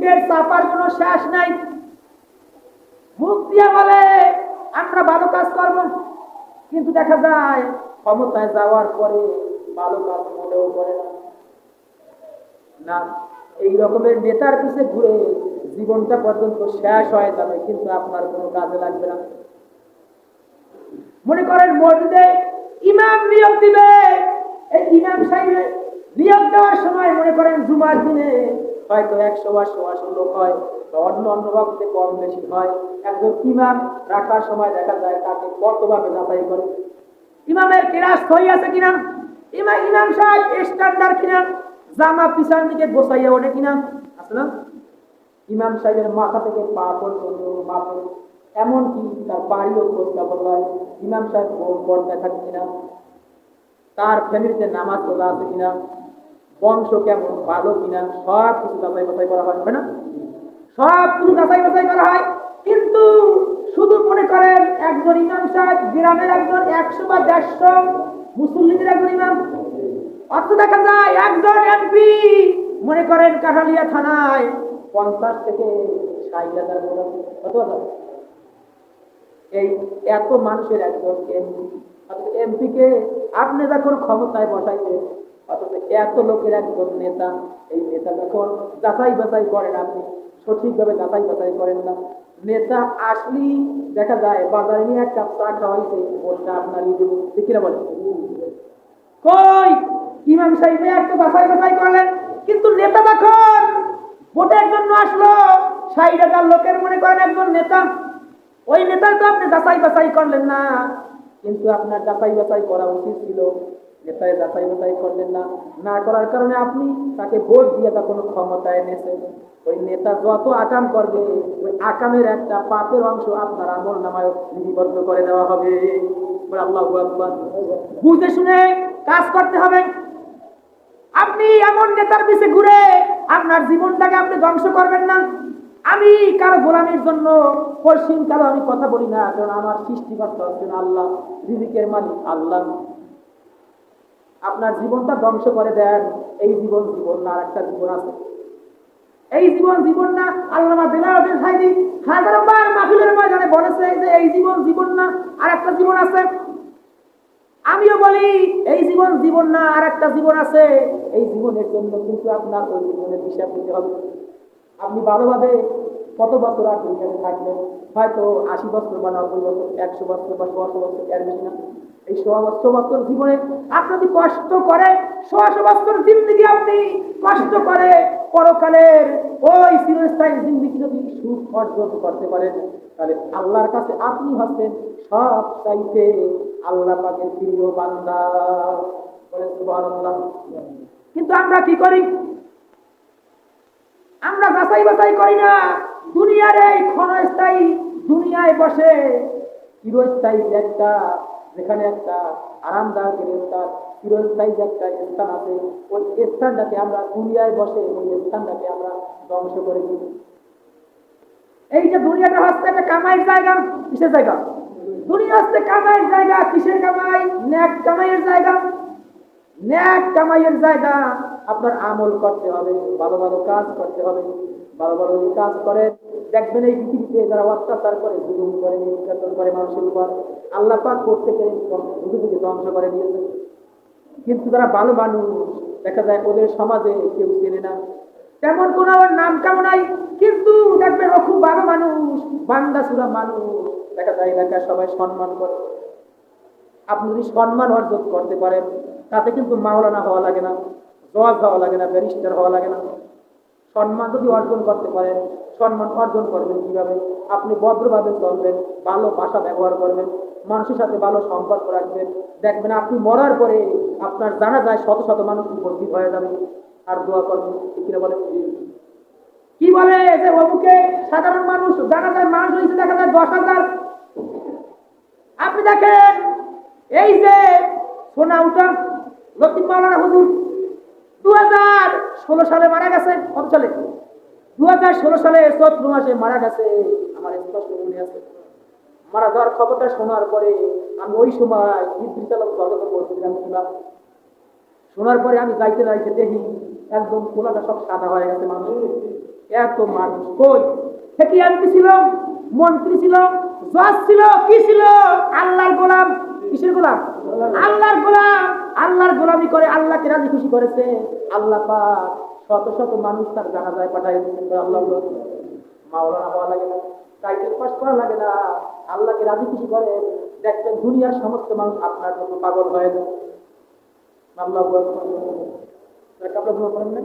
মুখের চাপার কোনো শেষ নাই। মুখ দিয়ে বলে, আমরা ভালো কাজ করব। কিন্তু দেখা যায়, ক্ষমতায় যাওয়ার পরে ভালো কাজ মোটেও করে না, এই রকমের নেতার পিছে ঘুরে জীবনটা পর্যন্ত শেষ হয়ে যাবে, কিন্তু আপনার কোনো কাজে লাগবে না। মনে করেন, মসজিদে ইমাম নিয়োগ দিবে। এই ইমাম সাহেবের নিয়োগ দেওয়ার সময় মনে করেন, জুমার দিনে হয়তো একশো বা সোয়াশো লোক হয় বা অন্য অন্য বক্তে কম বেশি হয়। একজন ইমাম রাখার সময় দেখা যায় তাকে কতভাবে যাচাই করে। ইমামের কেরাস হই আছে কিনা? ইমা ইমাম সাহেব স্ট্যান্ডার্ড কিনা? জামা পিছার দিকে গোসাইয়া ওঠে কিনা? আছে না? ইমাম সাহেবের মাথা থেকে পা পর্যন্ত মাথা এমনকি তার বাড়িও খোঁজ খবর হয়। ইমাম সাহেব পর্দায় থাকে কিনা? তার ফ্যামিলিতে নামাজ রোজা আছে কিনা? বংশ কেমন, ভালো কিনা, সব কিছু যাচাই বাছাই করা হয় না? সব কিছু যাচাই বাছাই করা হয়, কিন্তু শুধু মনে করেন একজন ইমাম সাহেব, গ্রামের একজন একশো বা দেড়শো মুসলিমের একজন ইমাম। অর্থ দেখা যায় একজন এমপি, মনে করেন কাঠালিয়া থানায় পঞ্চাশ থেকে ষাট হাজার এই এত মানুষের একজন এমপি। এমপি কে আপনি যখন ক্ষমতায় অথচ এত লোকের একজন নেতা, এই নেতা যখন যাচাই বাছাই করেন আপনি, সঠিকভাবে যাচাই বাছাই করেন না। নেতা আসলি দেখা যায় বাজারে নিয়ে এক কাপ চা খাওয়াইছে ওটা আপনারই দেবো কিনা বলেন কই? ইমাম সাহেব একটু বাছাই বাছাই করলেন, কিন্তু নেতা তখন ভোটের জন্য আসলো, ষাট হাজার লোকের মনে করেন একজন নেতা, ওই নেতা তো আপনি যাচাই বাছাই করলেন না। কিন্তু আপনার যাচাই বাছাই করা উচিত ছিল। নেতায় যাচাই বাছাই করলেন না। না করার কারণে আপনি তাকে ভোট দিয়ে তা কোনো ক্ষমতায় এনেছেন ওই নেতা যত আকাম করবে, ওই আকামের একটা পাপের অংশ আপনার আমল নামায় লিপিবদ্ধ করে দেওয়া হবে। আল্লাহু বুঝে শুনে কাজ করতে হবে। আপনি এমন নেতার পিছে ঘুরে আপনার জীবনটাকে আপনি ধ্বংস করবেন না। আমি কারও গোলামের জন্য পশ্চিম কারও আমি কথা বলি না, কারণ আমার সৃষ্টিকর্তা হচ্ছেন আল্লাহ, রিজিকের মালিক, আল্লাহ। আপনার জীবনটা ধ্বংস করে দেন। এই জীবন জীবন না, আর একটা জীবন আছে। এই জীবন জীবন না, আল্লামা বেলাউদ্দিন সাইদি হাজারো বার মাহফিলের ময়দানে বলেছে যে এই জীবন জীবন না, আর একটা জীবন আছে। আমিও বলি, এই জীবন জীবন না, আর একটা জীবন আছে। এই জীবনের জন্য কিন্তু আপনার ওই জীবনের হিসাব দিতে হবে। আপনি ভালোভাবে কত বছর আর এখানে থাকবেন? হয়তো আশি বছর বা নব্বই বছর, একশো বছর বা ছশো বছর, এর বেশি না। এই সোয়াশো বছর জীবনে আপনি যদি কষ্ট করে সোয়াশো বছর জিন্দিগি আপনি কষ্ট করে, পরকালের ওই চিরস্থায়ী জিন্দিগি যদি সুখ অর্জন করতে পারেন, তাহলে আল্লাহর কাছে আপনি হচ্ছেন সব চাইতে আল্লাহ পাকের প্রিয় বান্দা। কিন্তু আমরা কি করি? আমরা যাচাই বাছাই করি না। দুনিয়ার এই ক্ষণস্থায়ী দুনিয়ায় বসে চিরস্থায়ী একটা, যেখানে একটা আরামদায়ক স্থান চিরস্থায়ী যে একটা স্থান আছে, ওই স্থানটাকে আমরা দুনিয়ায় বসে ওই স্থানটাকে আমরা ধ্বংস করে দিই। এই যে দুনিয়াটা হচ্ছে একটা কামাইয়ের জায়গা, কিসের জায়গা? দুনিয়া হচ্ছে কামাইয়ের জায়গা, কিসের কামাই? ন্যাক কামাইয়ের জায়গা। ন্যাক কামাইয়ের জায়গা আপনার আমল করতে হবে, ভালো ভালো কাজ করতে হবে। ভালো ভালো যদি কাজ করে, দেখবেন এই পৃথিবীতে যারা অত্যাচার করে, জুলুম করে, নির্যাতন করে মানুষের উপর, আল্লাহ পাক গেলে পৃথিবীকে ধ্বংস করে দিয়েছে। কিন্তু যারা ভালো মানুষ, দেখা যায় ওদের সমাজে কেউ চেনে না। তেমন কোনো নাম কাম নাই, কিন্তু দেখবেন ও খুব ভালো মানুষ, বান্দা সুরা মানুষ, দেখা যায় এলাকায় সবাই সম্মান করে। আপনি যদি সম্মান অর্জন করতে পারেন, তাতে কিন্তু মাওলানা হওয়া লাগে না, জজ হওয়া লাগে না, ব্যারিস্টার হওয়া লাগে না। সম্মান যদি অর্জন করতে পারেন, সম্মান অর্জন করবেন কীভাবে? আপনি ভদ্রভাবে চলবেন, ভালো ভাষা ব্যবহার করবেন, মানুষের সাথে ভালো সম্পর্ক রাখবেন। দেখবেন আপনি মরার পরে আপনার জানা যায় শত শত মানুষ উপস্থিত হয়ে যাবে। আর দোয়া করবেন কিনা বলে কি বলে যে অমুকে? সাধারণ মানুষ, জানা যায় মানুষ হয়েছে, দেখা যায় দশ হাজার। আপনি দেখেন, এই যে সোনা উঠা লক্ষ্মী মাওলানা হুজুর দু ষোলো সালে মারা গেছে, কত সালে? দু হাজার ষোলো সালে চৈত্র মাসে মারা গেছে, আমার স্পষ্ট মনে আছে। মারা যাওয়ার খবরটা শোনার পরে আমি ওই সময় শোনার পরে আমি যাইতে যাইতে দেখি একদম খোলাটা সব সাদা হয়ে গেছে মানুষ। এত মানুষ কই? সে কি এমপি ছিল, মন্ত্রী ছিল, জজ ছিল, কি ছিল? আল্লাহর গোলাম, কিসের গোলাম? আল্লাহর গোলাম। আল্লাহর গোলামি করে আল্লাহকে রাজি খুশি করেছে। আল্লাহ পাক শত শত মানুষ তার জানাজায় পাঠাই দিয়েছেন আল্লাহ মাওলানা হওয়া লাগে না টাইটেল পাস করা লাগে না। আল্লাহকে রাজি খুশি করে। দেখবেন দুনিয়ার সমস্ত মানুষ আপনার জন্য পাগল হয়ে যায়। আল্লাহ আপনার করেন না